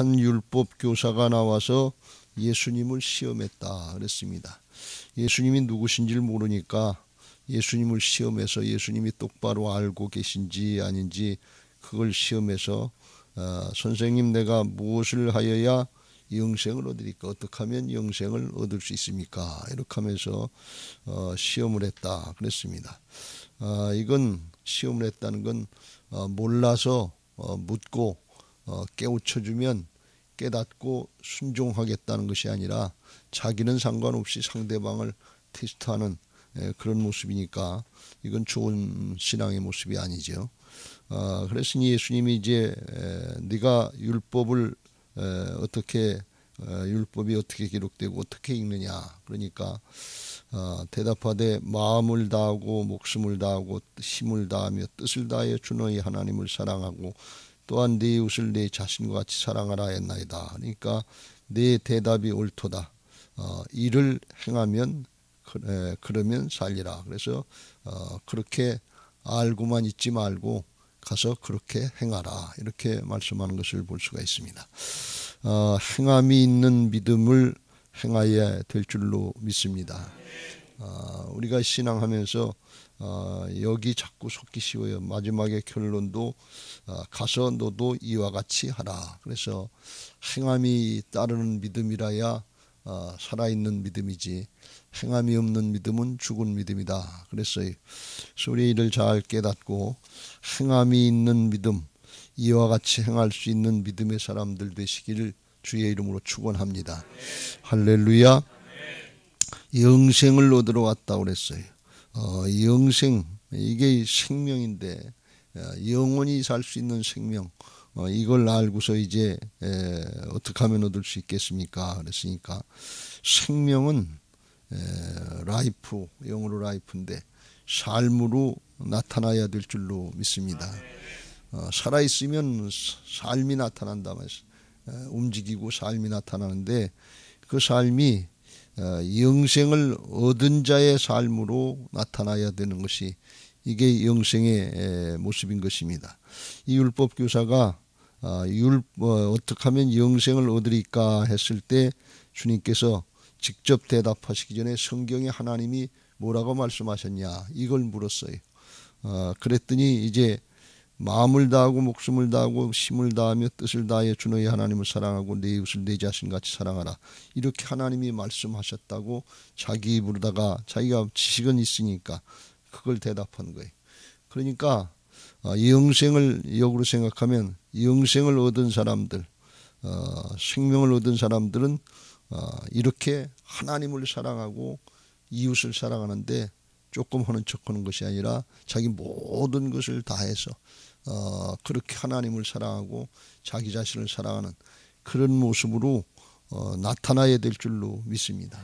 한 율법 교사가 나와서 예수님을 시험했다 그랬습니다. 예수님이 누구신지를 모르니까 예수님을 시험해서 예수님이 똑바로 알고 계신지 아닌지 그걸 시험해서 어, 선생님 내가 무엇을 하여야 영생을 얻으리까 어떻게 하면 영생을 얻을 수 있습니까? 이렇게 하면서 어, 시험을 했다 그랬습니다. 아, 이건 시험을 했다는 건 어, 몰라서 어, 묻고 어, 깨우쳐주면 깨닫고 순종하겠다는 것이 아니라 자기는 상관없이 상대방을 테스트하는 예, 그런 모습이니까 이건 좋은 신앙의 모습이 아니죠. 아, 그랬으니 예수님이 이제 에, 네가 율법을 에, 어떻게 어, 율법이 어떻게 기록되고 어떻게 읽느냐 그러니까 어, 대답하되 마음을 다하고 목숨을 다하고 힘을 다하며 뜻을 다하여 주 너희 하나님을 사랑하고 또한 네 이웃을 내 자신과 같이 사랑하라 했나이다. 그러니까 내 대답이 옳도다. 어, 이를 행하면 그, 에, 그러면 살리라. 그래서 어, 그렇게 알고만 있지 말고 가서 그렇게 행하라. 이렇게 말씀하는 것을 볼 수가 있습니다. 어, 행함이 있는 믿음을 행하여야 될 줄로 믿습니다. 어, 우리가 신앙하면서 어, 여기 자꾸 속기 쉬워요. 마지막에 결론도 어, 가서 너도 이와 같이 하라. 그래서 행함이 따르는 믿음이라야 어, 살아있는 믿음이지 행함이 없는 믿음은 죽은 믿음이다. 그랬어요. 소리의 일을 잘 깨닫고 행함이 있는 믿음 이와 같이 행할 수 있는 믿음의 사람들 되시기를 주의 이름으로 축원합니다. 할렐루야. 영생을 얻으러 왔다 그랬어요. 어, 영생 이게 생명인데 어, 영원히 살 수 있는 생명 어, 이걸 알고서 이제 에, 어떻게 하면 얻을 수 있겠습니까? 그랬으니까 생명은 에, 라이프 영어로 라이프인데 삶으로 나타나야 될 줄로 믿습니다. 어, 살아 있으면 삶이 나타난다 말씀. 움직이고 삶이 나타나는데 그 삶이 어, 영생을 얻은 자의 삶으로 나타나야 되는 것이 이게 영생의 모습인 것입니다. 이 율법 교사가 어, 율 어, 어떻게 하면 영생을 얻으리까 했을 때 주님께서 직접 대답하시기 전에 성경에 하나님이 뭐라고 말씀하셨냐 이걸 물었어요. 어, 그랬더니 이제 마음을 다하고 목숨을 다하고 힘을 다하며 뜻을 다하여 주 너희 하나님을 사랑하고 내 이웃을 내 자신 같이 사랑하라. 이렇게 하나님이 말씀하셨다고 자기 입으로다가 자기가 지식은 있으니까 그걸 대답한 거예요. 그러니까 어, 영생을 역으로 생각하면 영생을 얻은 사람들, 어, 생명을 얻은 사람들은 어, 이렇게 하나님을 사랑하고 이웃을 사랑하는데 조금 하는 척하는 것이 아니라 자기 모든 것을 다해서 어, 그렇게 하나님을 사랑하고 자기 자신을 사랑하는 그런 모습으로 어, 나타나야 될 줄로 믿습니다.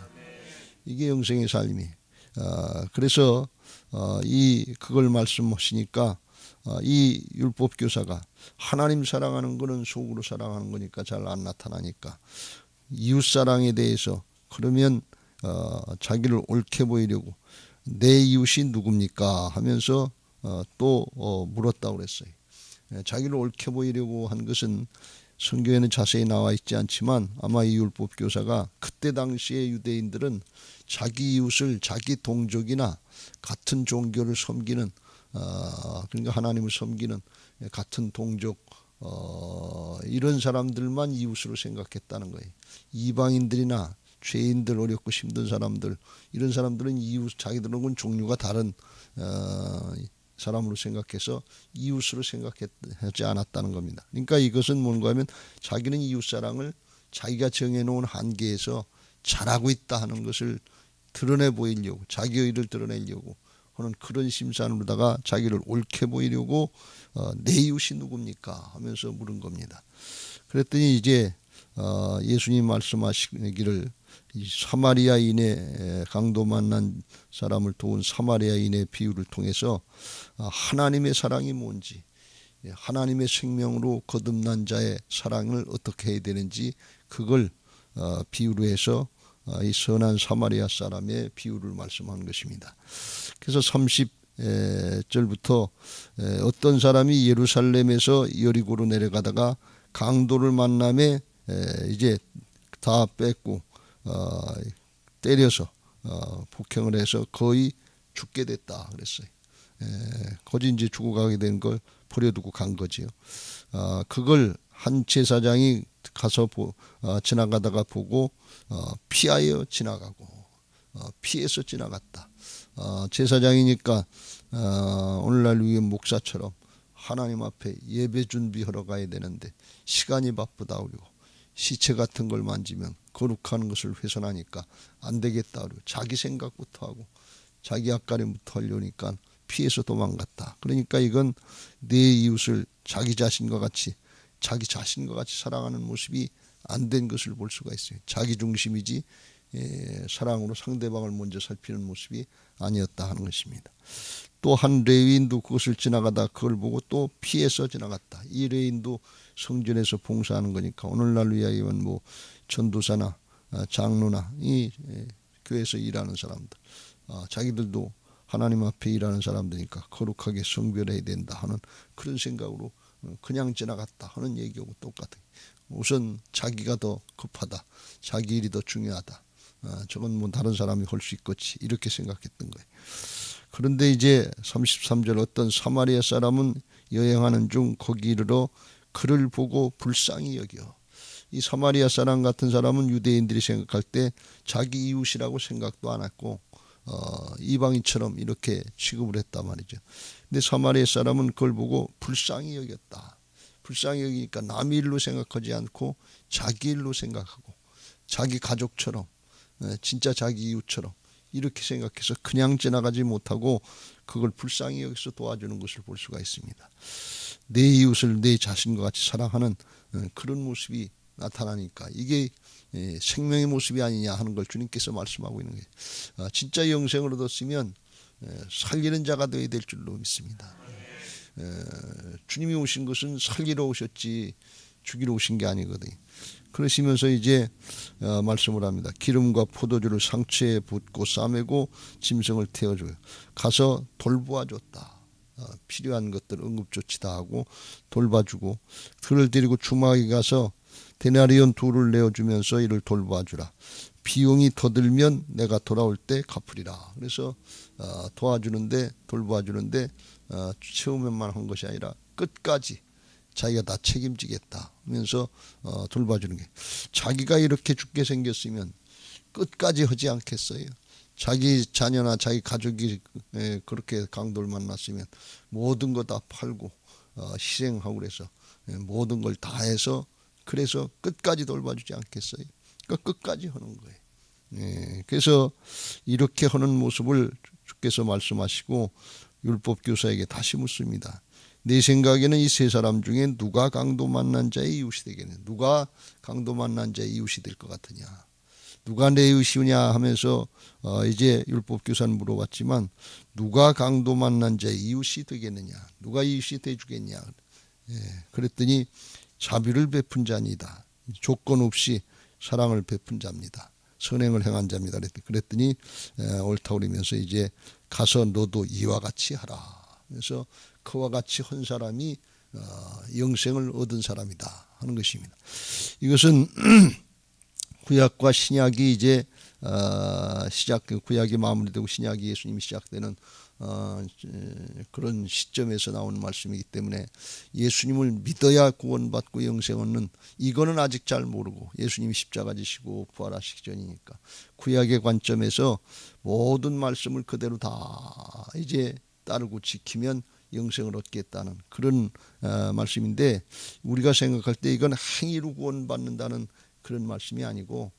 이게 영생의 삶이. 어, 그래서 어, 이 그걸 말씀하시니까 어, 이 율법 교사가 하나님 사랑하는 거는 속으로 사랑하는 거니까 잘 안 나타나니까 이웃 사랑에 대해서 그러면 어, 자기를 옳게 보이려고 내 이웃이 누굽니까 하면서 어, 또 어, 물었다고 그랬어요. 예, 자기를 옳게 보이려고 한 것은 성경에는 자세히 나와 있지 않지만 아마 이 율법 교사가 그때 당시의 유대인들은 자기 이웃을 자기 동족이나 같은 종교를 섬기는 어, 그러니까 하나님을 섬기는 같은 동족 어, 이런 사람들만 이웃으로 생각했다는 거예요. 이방인들이나 죄인들 어렵고 힘든 사람들 이런 사람들은 이웃 자기들은 종류가 다른 어, 사람으로 생각해서 이웃으로 생각하지 않았다는 겁니다. 그러니까 이것은 뭔가 하면 자기는 이웃 사랑을 자기가 정해놓은 한계에서 잘하고 있다 하는 것을 드러내 보이려고 자기 의를 드러내려고 하는 그런 심산으로다가 자기를 옳게 보이려고 어, 내 이웃이 누굽니까 하면서 물은 겁니다. 그랬더니 이제 어, 예수님 말씀하시기를 이 사마리아인의 강도 만난 사람을 도운 사마리아인의 비유를 통해서 아, 하나님의 사랑이 뭔지 예, 하나님의 생명으로 거듭난 자의 사랑을 어떻게 해야 되는지 그걸 어, 비유로 해서 어, 이 선한 사마리아 사람의 비유를 말씀한 것입니다. 그래서 30절부터 어떤 사람이 예루살렘에서 여리고로 내려가다가 강도를 만남에 에, 이제 다 뺏고 어, 때려서 어, 폭행을 해서 거의 죽게 됐다 그랬어요. 에, 거지 이제 죽어가게 된 걸 버려두고 간 거지요. 아, 그걸 한 제사장이 가서 보, 어, 지나가다가 보고 어, 피하여 지나가고 어, 피해서 지나갔다. 어, 제사장이니까 어, 오늘날 위에 목사처럼 하나님 앞에 예배 준비하러 가야 되는데 시간이 바쁘다 그리고 시체 같은 걸 만지면 거룩한 것을 훼손하니까 안 되겠다 자기 생각부터 하고 자기 앞가림부터 하려니까 피해서 도망갔다. 그러니까 이건 내 이웃을 자기 자신과 같이 자기 자신과 같이 사랑하는 모습이 안 된 것을 볼 수가 있어요. 자기 중심이지 예, 사랑으로 상대방을 먼저 살피는 모습이 아니었다 하는 것입니다. 또 한 레위인도 그것을 지나가다 그걸 보고 또 피해서 지나갔다. 이 레위인도 성전에서 봉사하는 거니까 오늘날로 이야기하면 뭐 전도사나 아, 장로나 이 예, 교회에서 일하는 사람들 아, 자기들도 하나님 앞에 일하는 사람들이니까 거룩하게 성별해야 된다 하는 그런 생각으로 어, 그냥 지나갔다 하는 얘기하고 똑같아요. 우선 자기가 더 급하다. 자기 일이 더 중요하다. 아, 저건 뭐 다른 사람이 할 수 있겠지. 이렇게 생각했던 거예요. 그런데 이제 33절 어떤 사마리아 사람은 여행하는 중 거기 이르러 그를 보고 불쌍히 여겨. 이 사마리아 사람 같은 사람은 유대인들이 생각할 때 자기 이웃이라고 생각도 안 했고 어, 이방인처럼 이렇게 취급을 했단 말이죠. 근데 사마리아 사람은 그걸 보고 불쌍히 여겼다. 불쌍히 여기니까 남의 일로 생각하지 않고 자기 일로 생각하고 자기 가족처럼 예, 진짜 자기 이웃처럼 이렇게 생각해서 그냥 지나가지 못하고 그걸 불쌍히 여기서 도와주는 것을 볼 수가 있습니다. 내 이웃을 내 자신과 같이 사랑하는 어, 그런 모습이 나타나니까 이게 예, 생명의 모습이 아니냐 하는 걸 주님께서 말씀하고 있는 거예요. 아, 진짜 영생을 얻었으면 예, 살리는 자가 되어야 될 줄로 믿습니다. 예, 주님이 오신 것은 살리러 오셨지 죽이러 오신 게 아니거든요. 그러시면서 이제 어, 말씀을 합니다. 기름과 포도주를 상처에 붓고 싸매고 짐승을 태워줘요. 가서 돌보아줬다. 어, 필요한 것들 응급조치 다 하고 돌봐주고 그를 데리고 주막에 가서 데나리온 둘을 내어주면서 이를 돌봐주라. 비용이 더 들면 내가 돌아올 때 갚으리라. 그래서 어, 도와주는데 돌봐주는데 어, 처음에만 한 것이 아니라 끝까지 자기가 다 책임지겠다 하면서 어, 돌봐주는 게 자기가 이렇게 죽게 생겼으면 끝까지 하지 않겠어요. 자기 자녀나 자기 가족이 에, 그렇게 강도를 만났으면 모든 거 다 팔고 어, 희생하고 그래서 에, 모든 걸 다 해서 그래서 끝까지 돌봐주지 않겠어요. 그러니까 끝까지 하는 거예요. 예, 그래서 이렇게 하는 모습을 주께서 말씀하시고 율법 교사에게 다시 묻습니다. 내 생각에는 이 세 사람 중에 누가 강도 만난 자의 이웃이 되겠냐? 누가 강도 만난 자의 이웃이 될 것 같으냐? 누가 내 이웃이냐 하면서 어 이제 율법 교사는 물어봤지만 누가 강도 만난 자의 이웃이 되겠느냐? 누가 이웃이 돼 주겠냐? 예, 그랬더니 자비를 베푼 자니다. 조건 없이 사랑을 베푼 자입니다. 선행을 행한 자입니다. 그랬더니 옳다 그러면서 이제 가서 너도 이와 같이 하라. 그래서 그와 같이 한 사람이 어, 영생을 얻은 사람이다 하는 것입니다. 이것은 구약과 신약이 이제 어, 시작 구약이 마무리되고 신약이 예수님이 시작되는 어, 그런 시점에서 나오는 말씀이기 때문에 예수님을 믿어야 구원받고 영생 얻는 이거는 아직 잘 모르고 예수님이 십자가 지시고 부활하시기 전이니까 구약의 관점에서 모든 말씀을 그대로 다 이제 따르고 지키면 영생을 얻겠다는 그런 어, 말씀인데 우리가 생각할 때 이건 행위로 구원받는다는 그런 말씀이 아니고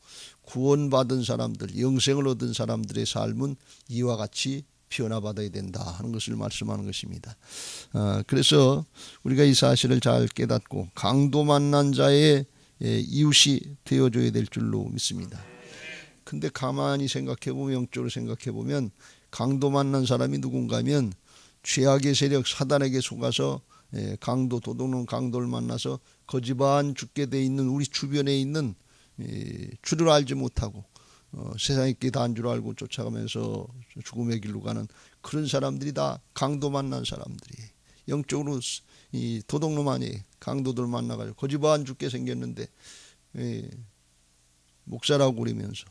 구원받은 사람들, 영생을 얻은 사람들의 삶은 이와 같이 변화받아야 된다 하는 것을 말씀하는 것입니다. 어, 그래서 우리가 이 사실을 잘 깨닫고 강도 만난 자의 예, 이웃이 되어줘야 될 줄로 믿습니다. 근데 가만히 생각해 보면 영적으로 생각해 보면 강도 만난 사람이 누군가면 죄악의 세력 사단에게 속아서 예, 강도 도둑놈 강도를 만나서 거지반 죽게 돼 있는 우리 주변에 있는 주를 알지 못하고 어, 세상에 끼다한 줄 알고 쫓아가면서 죽음의 길로 가는 그런 사람들이 다 강도 만난 사람들이. 영적으로 이 도둑놈 아니 강도들 만나가지고 거지반 죽게 생겼는데 예, 목사라고 그러면서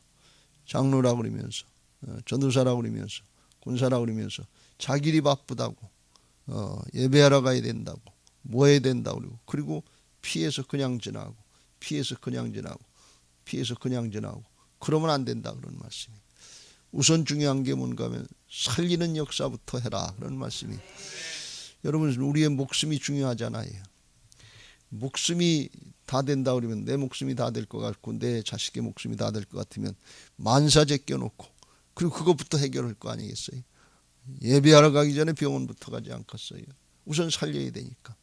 장로라고 그러면서 어, 전도사라고 그러면서 군사라고 그러면서 자기리 바쁘다고 어, 예배하러 가야 된다고 뭐 해야 된다고 그러고 그리고 피해서 그냥 지나고 피해서 그냥 지나고 피해서 그냥 지나고 그러면 안 된다 그런 말씀이. 우선 중요한 게 뭔가 하면 살리는 역사부터 해라 그런 말씀이. 여러분 우리의 목숨이 중요하잖아요. 목숨이 다 된다 그러면 내 목숨이 다 될 것 같고 내 자식의 목숨이 다 될 것 같으면 만사 제 껴놓고 그리고 그것부터 해결할 거 아니겠어요 예배하러 가기 전에 병원부터 가지 않겠어요? 우선 살려야 되니까.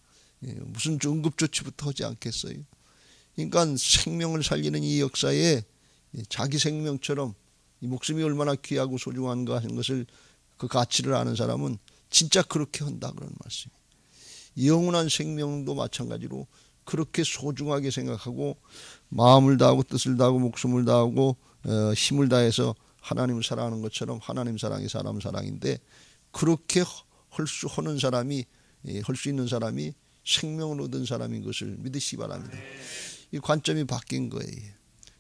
예, 무슨 응급조치부터 하지 않겠어요? 그러니까 생명을 살리는 이 역사에 자기 생명처럼 이 목숨이 얼마나 귀하고 소중한가 하는 것을 그 가치를 아는 사람은 진짜 그렇게 한다 그런 말씀이. 영원한 생명도 마찬가지로 그렇게 소중하게 생각하고 마음을 다하고 뜻을 다하고 목숨을 다하고 어, 힘을 다해서 하나님을 사랑하는 것처럼 하나님 사랑이 사람 사랑인데 그렇게 할수 하는 사람이 할 수 있는 사람이 생명을 얻은 사람인 것을 믿으시기 바랍니다. 이 관점이 바뀐 거예요.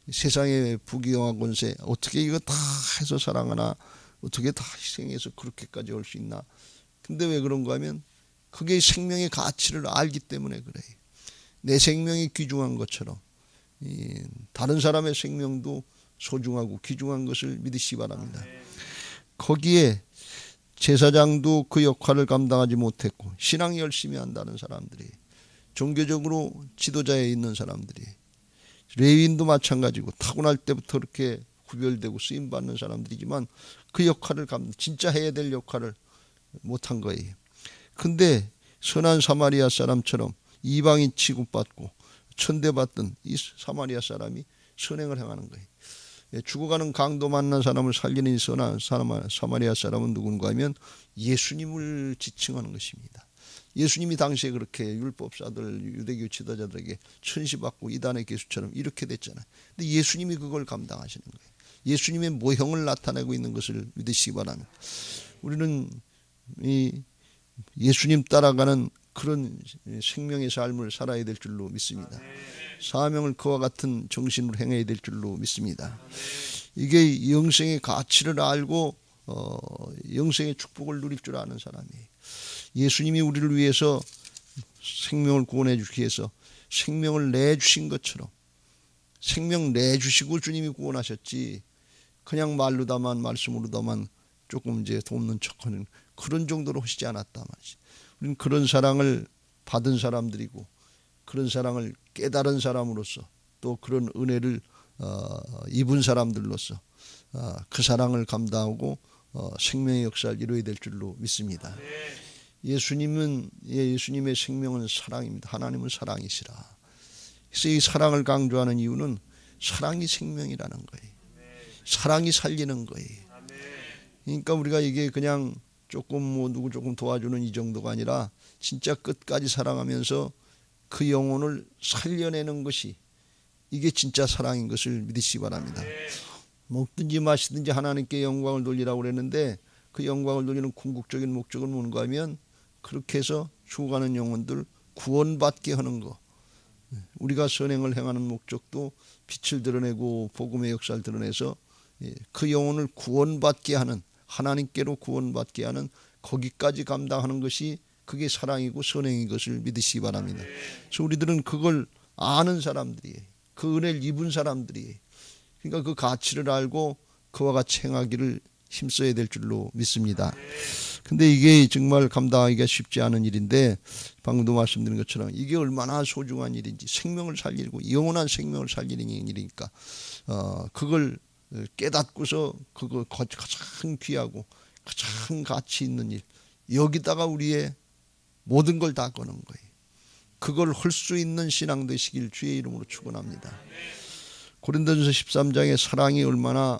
세상의 부귀영화 권세 어떻게 이거 다 해서 사랑하나 어떻게 다 희생해서 그렇게까지 할 수 있나 근데 왜 그런가 하면 그게 생명의 가치를 알기 때문에 그래요 내 생명이 귀중한 것처럼 다른 사람의 생명도 소중하고 귀중한 것을 믿으시기 바랍니다 거기에 제사장도 그 역할을 감당하지 못했고 신앙 열심히 한다는 사람들이 종교적으로 지도자에 있는 사람들이 레위인도 마찬가지고 타고날 때부터 그렇게 구별되고 쓰임 받는 사람들이지만 그 역할을 감 진짜 해야 될 역할을 못한 거예요. 근데 선한 사마리아 사람처럼 이방인 취급받고 천대받던 이 사마리아 사람이 선행을 행하는 거예요. 예, 죽어가는 강도 만난 사람을 살리는 선한 사마리아 사람은 누군가 하면 예수님을 지칭하는 것입니다. 예수님이 당시에 그렇게 율법사들 유대교 지도자들에게 천시받고 이단의 개수처럼 이렇게 됐잖아요. 근데 예수님이 그걸 감당하시는 거예요. 예수님의 모형을 나타내고 있는 것을 믿으시기 바랍니다. 우리는 이 예수님 따라가는 그런 생명의 삶을 살아야 될 줄로 믿습니다. 사명을 그와 같은 정신으로 행해야 될 줄로 믿습니다. 이게 영생의 가치를 알고 어, 영생의 축복을 누릴 줄 아는 사람이에요. 예수님이 우리를 위해서 생명을 구원해 주기 위해서 생명을 내 주신 것처럼 생명 내 주시고 주님이 구원하셨지 그냥 말로다만 말씀으로다만 조금 이제 돕는 척하는 그런 정도로 하시지 않았다 말이지. 우리는 그런 사랑을 받은 사람들이고 그런 사랑을 깨달은 사람으로서 또 그런 은혜를 어, 입은 사람들로서 어, 그 사랑을 감당하고 어, 생명의 역사를 이루어야 될 줄로 믿습니다. 예수님은 예, 예수님의 생명은 사랑입니다. 하나님은 사랑이시라. 그래서 이 사랑을 강조하는 이유는 사랑이 생명이라는 거예요. 사랑이 살리는 거예요. 그러니까 우리가 이게 그냥 조금 뭐 누구 조금 도와주는 이 정도가 아니라 진짜 끝까지 사랑하면서 그 영혼을 살려내는 것이 이게 진짜 사랑인 것을 믿으시기 바랍니다. 먹든지 마시든지 하나님께 영광을 돌리라고 그랬는데 그 영광을 돌리는 궁극적인 목적은 뭔가 하면 그렇게 해서 죽어가는 영혼들 구원받게 하는 거. 우리가 선행을 행하는 목적도 빛을 드러내고 복음의 역사를 드러내서 예, 그 영혼을 구원받게 하는 하나님께로 구원받게 하는 거기까지 감당하는 것이 그게 사랑이고 선행인 것을 믿으시기 바랍니다. 그래서 우리들은 그걸 아는 사람들이 그 은혜를 입은 사람들이 그러니까 그 가치를 알고 그와 같이 행하기를 힘써야 될 줄로 믿습니다. 근데 이게 정말 감당하기가 쉽지 않은 일인데 방금도 말씀드린 것처럼 이게 얼마나 소중한 일인지 생명을 살리고 영원한 생명을 살리는 일이니까 어 그걸 깨닫고서 그거 가장 귀하고 가장 가치 있는 일 여기다가 우리의 모든 걸 다 거는 거예요. 그걸 할 수 있는 신앙 되시길 주의 이름으로 축원합니다. 고린도전서 13장의 사랑이 얼마나 어,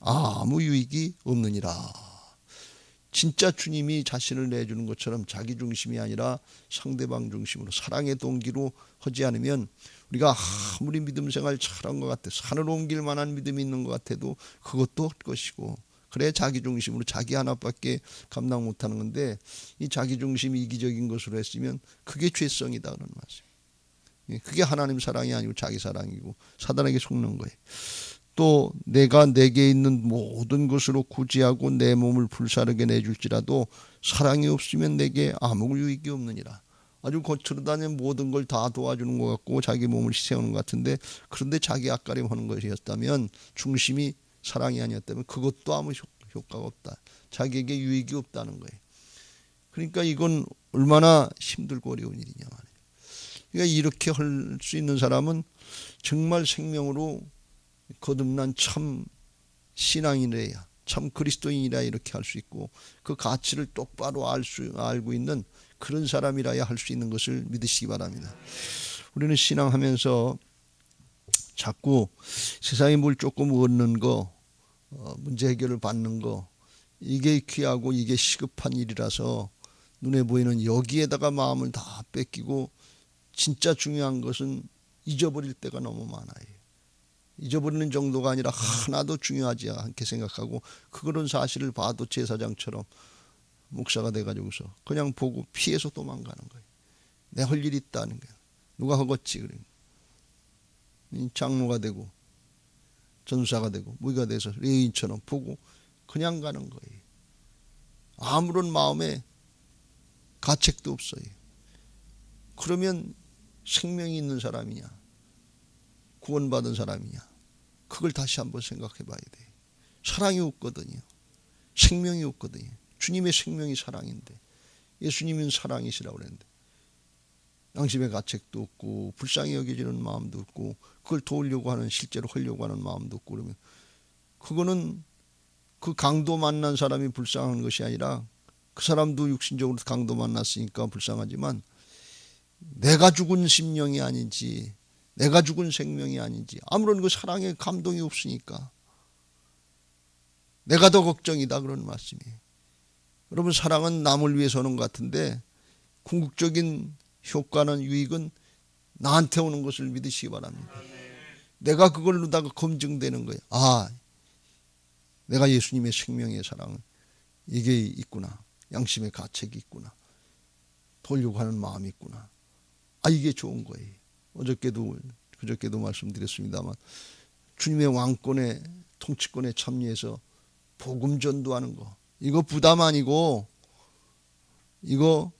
아무 유익이 없느니라. 진짜 주님이 자신을 내주는 것처럼 자기 중심이 아니라 상대방 중심으로 사랑의 동기로 하지 않으면 우리가 아무리 믿음 생활 잘한 것 같아 산을 옮길 만한 믿음이 있는 것 같아도 그것도 헛 것이고 그래 자기 중심으로 자기 하나밖에 감당 못하는 건데 이 자기 중심 이기적인 것으로 했으면 그게 죄성이다 그런 말씀. 예, 그게 하나님 사랑이 아니고 자기 사랑이고 사단에게 속는 거예요. 또 내가 내게 있는 모든 것으로 구제하고 내 몸을 불사르게 내줄지라도 사랑이 없으면 내게 아무 유익이 없느니라. 아주 다니는 모든 걸 다 도와주는 것 같고 자기 몸을 희생하는 것 같은데 그런데 자기 앞가림하는 것이었다면 중심이 사랑이 아니었다면 그것도 아무 효과가 없다. 자기에게 유익이 없다는 거예요. 그러니까 이건 얼마나 힘들고 어려운 일이냐 말이에요. 그러니까 이렇게 할 수 있는 사람은 정말 생명으로 거듭난 참 신앙이래야 참 그리스도인이라 이렇게 할 수 있고 그 가치를 똑바로 알 수 알고 있는 그런 사람이라야 할 수 있는 것을 믿으시기 바랍니다. 우리는 신앙하면서 자꾸 세상에 뭘 조금 얻는 거 어, 문제 해결을 받는 거 이게 귀하고 이게 시급한 일이라서 눈에 보이는 여기에다가 마음을 다 뺏기고 진짜 중요한 것은 잊어버릴 때가 너무 많아요. 잊어버리는 정도가 아니라 하나도 중요하지 않게 생각하고 그런 사실을 봐도 제사장처럼 목사가 돼가지고서 그냥 보고 피해서 도망가는 거예요. 내 할 일이 있다는 거예요. 누가 허겄지 그래. 장로가 되고 전사가 되고 무기가 돼서 레인처럼 보고 그냥 가는 거예요. 아무런 마음에 가책도 없어요. 그러면 생명이 있는 사람이냐? 구원받은 사람이냐? 그걸 다시 한번 생각해 봐야 돼. 사랑이 없거든요. 생명이 없거든요. 주님의 생명이 사랑인데 예수님은 사랑이시라고 그랬는데 양심의 가책도 없고 불쌍히 여겨지는 마음도 없고 그걸 도우려고 하는 실제로 하려고 하는 마음도 없고 그러면 그거는 그 강도 만난 사람이 불쌍한 것이 아니라 그 사람도 육신적으로 강도 만났으니까 불쌍하지만 내가 죽은 심령이 아닌지 내가 죽은 생명이 아닌지 아무런 그 사랑의 감동이 없으니까 내가 더 걱정이다 그런 말씀이에요. 여러분 사랑은 남을 위해서 오는 것 같은데 궁극적인 효과는 유익은 나한테 오는 것을 믿으시기 바랍니다. 내가 그걸 로다가 검증되는 거예요. 아, 내가 예수님의 생명의 사랑 이게 있구나. 양심의 가책이 있구나. 돌려고 하는 마음이 있구나. 아 이게 좋은 거예요. 어저께도 그저께도 말씀드렸습니다만 주님의 왕권의 통치권에 참여해서 복음 전도하는 거 이거 부담 아니고 이거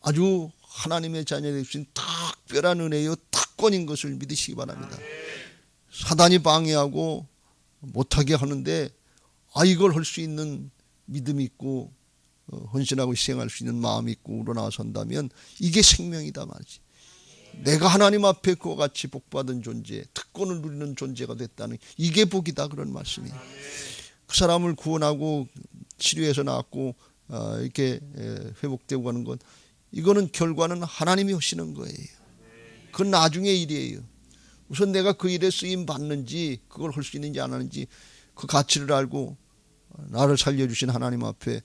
아주 하나님의 자녀에 주신 특별한 은혜요 특권인 것을 믿으시기 바랍니다. 사단이 방해하고 못하게 하는데 아 이걸 할 수 있는 믿음이 있고 어, 헌신하고 희생할 수 있는 마음이 있고 우러나선다면 이게 생명이다 말이지. 내가 하나님 앞에 그와 같이 복받은 존재, 특권을 누리는 존재가 됐다는 이게 복이다 그런 말씀이에요. 그 사람을 구원하고 치료해서 나왔고 어, 이렇게 회복되고 가는 것 이거는 결과는 하나님이 하시는 거예요. 그건 나중의 일이에요. 우선 내가 그 일에 쓰임 받는지 그걸 할 수 있는지 안 하는지 그 가치를 알고 나를 살려주신 하나님 앞에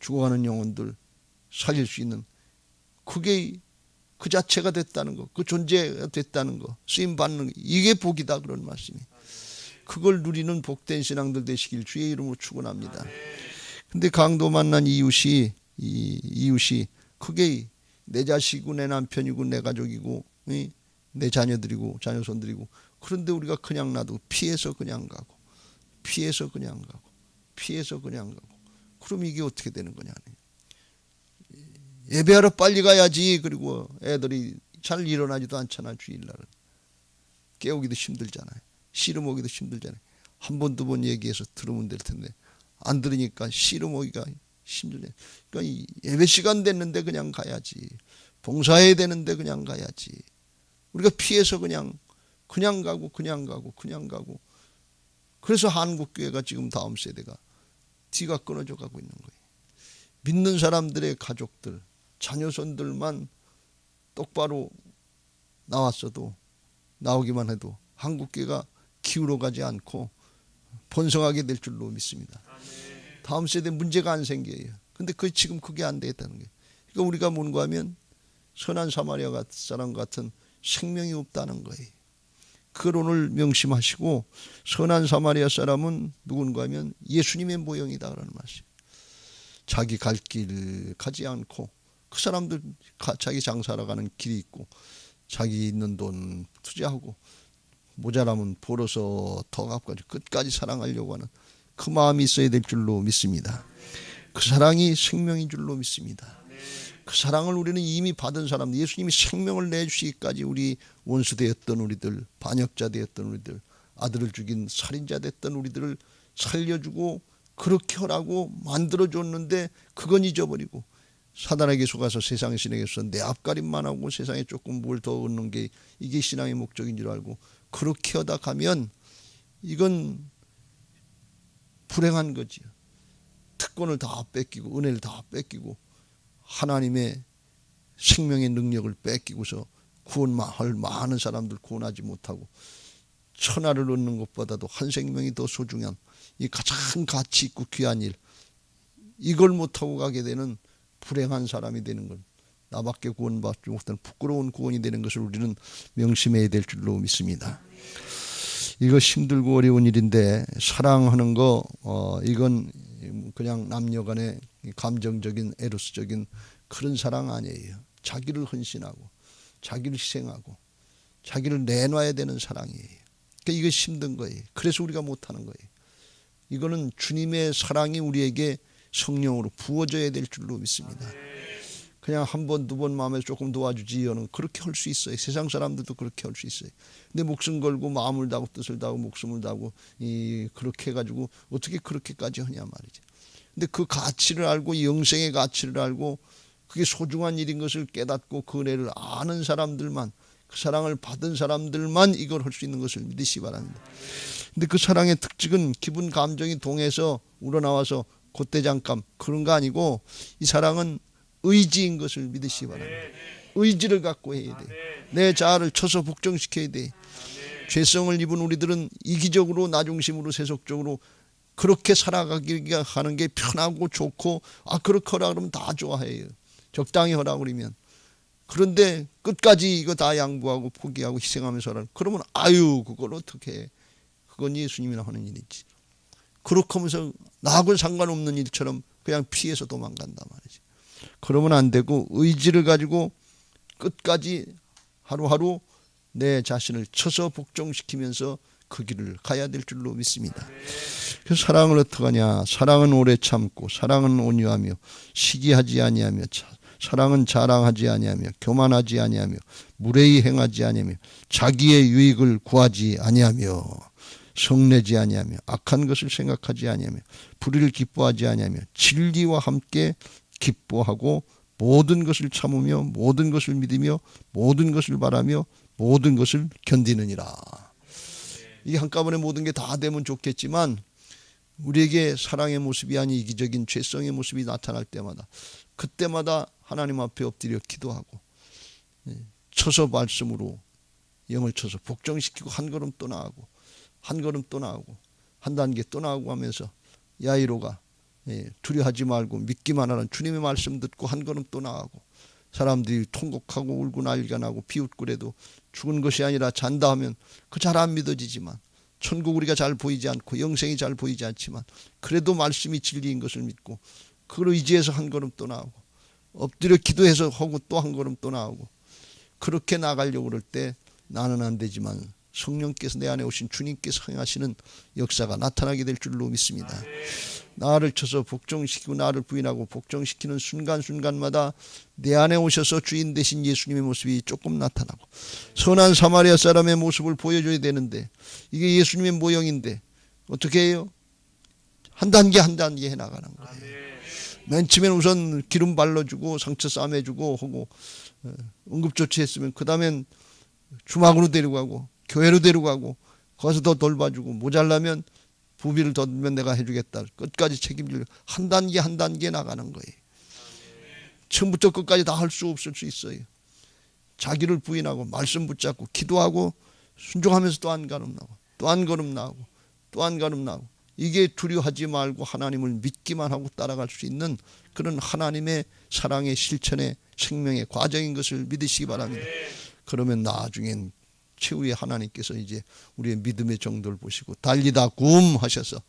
죽어가는 영혼들 살릴 수 있는 그게 그 자체가 됐다는 거, 그 존재가 됐다는 거, 쓰임 받는 거, 이게 복이다 그런 말씀이. 그걸 누리는 복된 신앙들 되시길 주의 이름으로 축원합니다. 근데 강도 만난 이웃이 이 이웃이 크게 내 자식이고 내 남편이고 내 가족이고 내 자녀들이고 자녀손들이고 그런데 우리가 그냥 놔두고 피해서 그냥 가고 피해서 그냥 가고 피해서 그냥 가고 그럼 이게 어떻게 되는 거냐 예배하러 빨리 가야지. 그리고 애들이 잘 일어나지도 않잖아 주일날은. 깨우기도 힘들잖아요 씨름 오기도 힘들잖아요 한 번 두 번 얘기해서 들으면 될 텐데. 안 들으니까 씨름 오기가 힘들네. 그러니까 예배 시간 됐는데 그냥 가야지. 봉사해야 되는데 그냥 가야지. 우리가 피해서 그냥 그냥 가고 그냥 가고 그냥 가고. 그래서 한국 교회가 지금 다음 세대가 뒤가 끊어져 가고 있는 거예요. 믿는 사람들의 가족들, 자녀손들만 똑바로 나왔어도 나오기만 해도 한국교회가 기울어 가지 않고 번성하게 될 줄로 믿습니다. 다음 세대 문제가 안 생겨요. 근데 그 지금 그게 안 되겠다는 거예요. 그러니까 우리가 뭔가 하면 선한 사마리아 같은 사람 같은 생명이 없다는 거예요. 그걸 오늘 명심하시고 선한 사마리아 사람은 누군가 하면 예수님의 모형이다 그러는 말씀. 자기 갈 길 가지 않고 그 사람들 가- 자기 장사하러 가는 길이 있고 자기 있는 돈 투자하고 모자라면 벌어서 더 갚아가지고 끝까지 사랑하려고 하는 그 마음이 있어야 될 줄로 믿습니다. 그 사랑이 생명인 줄로 믿습니다. 그 사랑을 우리는 이미 받은 사람, 예수님이 생명을 내주시기까지 우리 원수 되었던 우리들, 반역자 되었던 우리들, 아들을 죽인 살인자 됐던 우리들을 살려주고 그렇게 하라고 만들어줬는데 그건 잊어버리고 사단에게 속아서 세상 신에게 서 내 앞가림만 하고 세상에 조금 뭘 더 얻는 게 이게 신앙의 목적인 줄 알고 그렇게 하다 가면 이건 불행한 거지요. 특권을 다 뺏기고 은혜를 다 뺏기고 하나님의 생명의 능력을 뺏기고서 구원할 많은 사람들 구원하지 못하고 천하를 얻는 것보다도 한 생명이 더 소중한 이 가장 가치 있고 귀한 일 이걸 못하고 가게 되는 불행한 사람이 되는 건 나밖에 구원받지 못하는 부끄러운 구원이 되는 것을 우리는 명심해야 될 줄로 믿습니다. 이거 힘들고 어려운 일인데 사랑하는 거 어, 이건 그냥 남녀간의 감정적인 에로스적인 그런 사랑 아니에요. 자기를 헌신하고 자기를 희생하고 자기를 내놔야 되는 사랑이에요. 그러니까 이거 힘든 거예요. 그래서 우리가 못하는 거예요. 이거는 주님의 사랑이 우리에게 성령으로 부어져야 될 줄로 믿습니다. 그냥 한 번, 두 번 마음에 조금 도와주지요는 그렇게 할 수 있어요. 세상 사람들도 그렇게 할 수 있어요. 근데 목숨 걸고 마음을 다하고 뜻을 다하고 목숨을 다하고 이 그렇게 해가지고 어떻게 그렇게까지 하냐 말이죠. 근데 그 가치를 알고 이 영생의 가치를 알고 그게 소중한 일인 것을 깨닫고 그 은혜를 아는 사람들만 그 사랑을 받은 사람들만 이걸 할 수 있는 것을 믿으시 바랍니다. 근데 그 사랑의 특징은 기분 감정이 동해서 우러나와서 그때 잠깐 그런 거 아니고 이 사랑은 의지인 것을 믿으시 바랍니다. 의지를 갖고 해야 돼. 내 자아를 쳐서 복종시켜야 돼. 죄성을 입은 우리들은 이기적으로 나중심으로 세속적으로 그렇게 살아가기가 하는 게 편하고 좋고 아 그렇게 하라 그러면 다 좋아해요. 적당히 하라 그러면 그런데 끝까지 이거 다 양보하고 포기하고 희생하면서 하라 그러면 아유 그걸 어떻게 해. 그건 예수님이나 하는 일이지. 그렇게 하면서 나하고는 상관없는 일처럼 그냥 피해서 도망간단 말이지. 그러면 안 되고 의지를 가지고 끝까지 하루하루 내 자신을 쳐서 복종시키면서 그 길을 가야 될 줄로 믿습니다. 그 사랑을 어떻게 하냐? 사랑은 오래 참고 사랑은 온유하며 시기하지 아니하며 자- 사랑은 자랑하지 아니하며 교만하지 아니하며 무례히 행하지 아니하며 자기의 유익을 구하지 아니하며 성내지 아니하며 악한 것을 생각하지 아니하며 불의를 기뻐하지 아니하며 진리와 함께 기뻐하고 모든 것을 참으며 모든 것을 믿으며 모든 것을 바라며 모든 것을 견디느니라. 이게 한꺼번에 모든 게 다 되면 좋겠지만 우리에게 사랑의 모습이 아닌 이기적인 죄성의 모습이 나타날 때마다 그때마다 하나님 앞에 엎드려 기도하고 예, 쳐서 말씀으로 영을 쳐서 복종시키고 한 걸음 또 나가고 한 걸음 또 나가고 한 단계 또 나가고 하면서 야이로가 예, 두려하지 말고 믿기만 하는 주님의 말씀 듣고 한 걸음 또 나가고 사람들이 통곡하고 울고 난리가 나고 비웃고 그래도 죽은 것이 아니라 잔다 하면 그 잘 안 믿어지지만 천국 우리가 잘 보이지 않고 영생이 잘 보이지 않지만 그래도 말씀이 진리인 것을 믿고 그걸 의지해서 한 걸음 또 나오고 엎드려 기도해서 하고 또 한 걸음 또 나오고 그렇게 나가려고 그럴 때 나는 안 되지만 성령께서 내 안에 오신 주님께서 행하시는 역사가 나타나게 될 줄로 믿습니다. 나를 쳐서 복종시키고 나를 부인하고 복종시키는 순간순간마다 내 안에 오셔서 주인 되신 예수님의 모습이 조금 나타나고 선한 사마리아 사람의 모습을 보여줘야 되는데 이게 예수님의 모형인데 어떻게 해요? 한 단계 한 단계 해나가는 거예요. 맨 처음엔 우선 기름 발라주고 상처 싸매주고 하고 어, 응급조치했으면 그 다음엔 주막으로 데려가고 교회로 데려가고 거기서 더 돌봐주고 모자라면 부비를 더 넣으면 내가 해주겠다. 끝까지 책임질 한 단계 한 단계 나가는 거예요. 처음부터 끝까지 다 할 수 없을 수 있어요. 자기를 부인하고 말씀 붙잡고 기도하고 순종하면서 또 한 걸음 나고 또 한 걸음 나고 또 한 걸음 나고 이게 두려워하지 말고 하나님을 믿기만 하고 따라갈 수 있는 그런 하나님의 사랑의 실천의 생명의 과정인 것을 믿으시기 바랍니다. 그러면 나중엔 최후의 하나님께서 이제 우리의 믿음의 정도를 보시고 달리다 굼 하셔서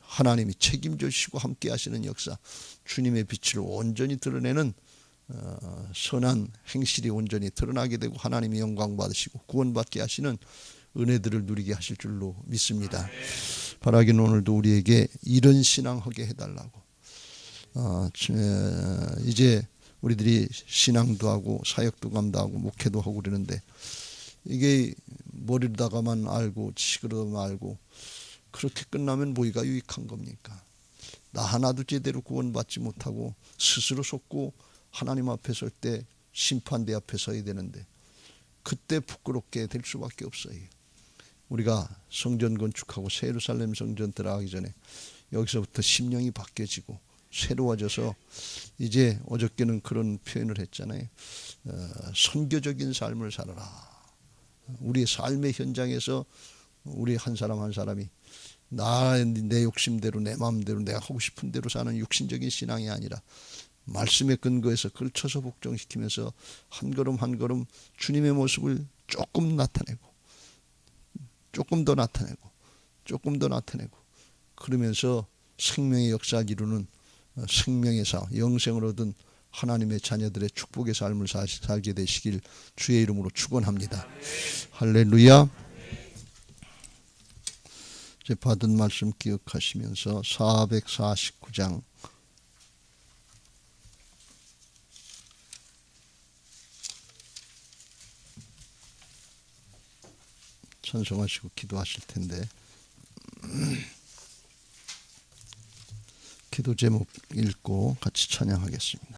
하나님이 책임져 주시고 함께 하시는 역사 주님의 빛을 온전히 드러내는 어, 선한 행실이 온전히 드러나게 되고 하나님의 영광 받으시고 구원받게 하시는 은혜들을 누리게 하실 줄로 믿습니다. 바라기는 오늘도 우리에게 이런 신앙하게 해달라고 어, 저, 이제 우리들이 신앙도 하고 사역도 감당하고 목회도 하고 그러는데 이게 머리로다가만 알고 지그러만 알고 그렇게 끝나면 뭐가 유익한 겁니까? 나 하나도 제대로 구원받지 못하고 스스로 속고 하나님 앞에 설 때 심판대 앞에 서야 되는데 그때 부끄럽게 될 수밖에 없어요. 우리가 성전 건축하고 새 예루살렘 성전 들어가기 전에 여기서부터 심령이 바뀌어지고 새로워져서 이제 어저께는 그런 표현을 했잖아요. 어, 선교적인 삶을 살아라. 우리 삶의 현장에서 우리 한 사람 한 사람이 나 내 욕심대로 내 마음대로 내가 하고 싶은 대로 사는 육신적인 신앙이 아니라 말씀의 근거에서 그걸 쳐서 복종시키면서 한 걸음 한 걸음 주님의 모습을 조금 나타내고 조금 더 나타내고 조금 더 나타내고 그러면서 생명의 역사를 이루는 어, 생명의 사 영생을 얻은 하나님의 자녀들의 축복의 삶을 사- 살게 되시길 주의 이름으로 축원합니다. 할렐루야. 이제 받은 말씀 기억하시면서 449장 찬송하시고 기도하실 텐데 기도 제목 읽고 같이 찬양하겠습니다.